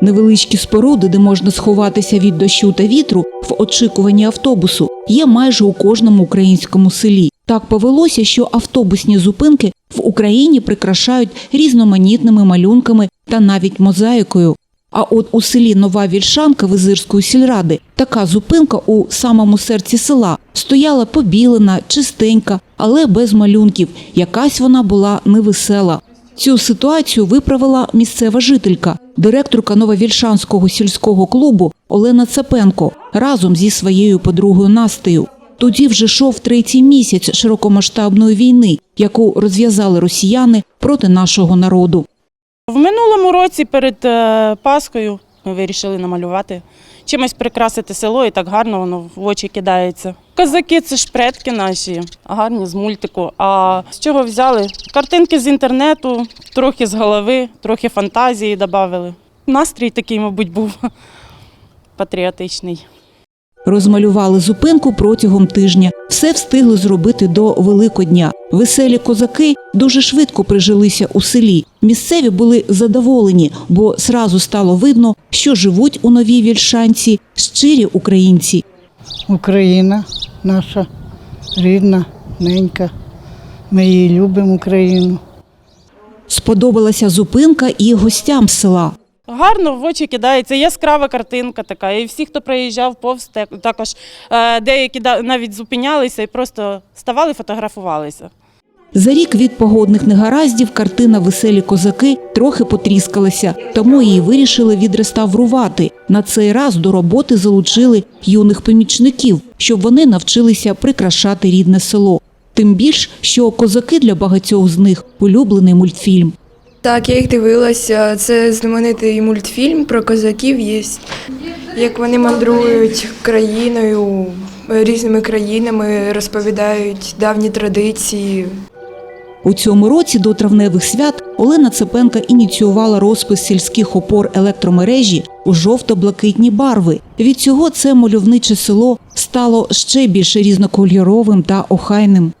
Невеличкі споруди, де можна сховатися від дощу та вітру в очікуванні автобусу, є майже у кожному українському селі. Так повелося, що автобусні зупинки в Україні прикрашають різноманітними малюнками та навіть мозаїкою. А от у селі Нова Вільшанка Визирської сільради така зупинка у самому серці села стояла побілена, чистенька, але без малюнків. Якась вона була невесела. Цю ситуацію виправила місцева жителька, директорка Нововільшанського сільського клубу Олена Цапенко разом зі своєю подругою Настею. Тоді вже йшов третій місяць широкомасштабної війни, яку розв'язали росіяни проти нашого народу. В минулому році перед е, Пасхою ми вирішили намалювати, чимось прикрасити село і так гарно воно в очі кидається. Козаки це ж предки наші, гарні з мультику. А з чого взяли? Картинки з інтернету, трохи з голови, трохи фантазії додали. Настрій такий, мабуть, був патріотичний. Розмалювали зупинку протягом тижня. Все встигли зробити до Великодня. Веселі козаки дуже швидко прижилися у селі. Місцеві були задоволені, бо сразу стало видно, що живуть у новій вільшанці щирі українці. Україна наша рідна, ненька. Ми її любимо, Україну. Сподобалася зупинка і гостям села. Гарно в очі кидається, яскрава картинка така. І всі, хто приїжджав повз, також е, деякі навіть зупинялися і просто ставали, фотографувалися. За рік від погодних негараздів картина Веселі козаки трохи потріскалася, тому її вирішили відреставрувати. На цей раз до роботи залучили юних помічників, щоб вони навчилися прикрашати рідне село. Тим більш, що козаки для багатьох з них улюблений мультфільм. Так, я їх дивилася. Це знаменитий мультфільм про козаків є. Як вони мандрують країною, різними країнами, розповідають давні традиції. У цьому році до травневих свят Олена Цепенка ініціювала розпис сільських опор електромережі у жовто-блакитні барви. Від цього це мальовниче село стало ще більш різнокольоровим та охайним.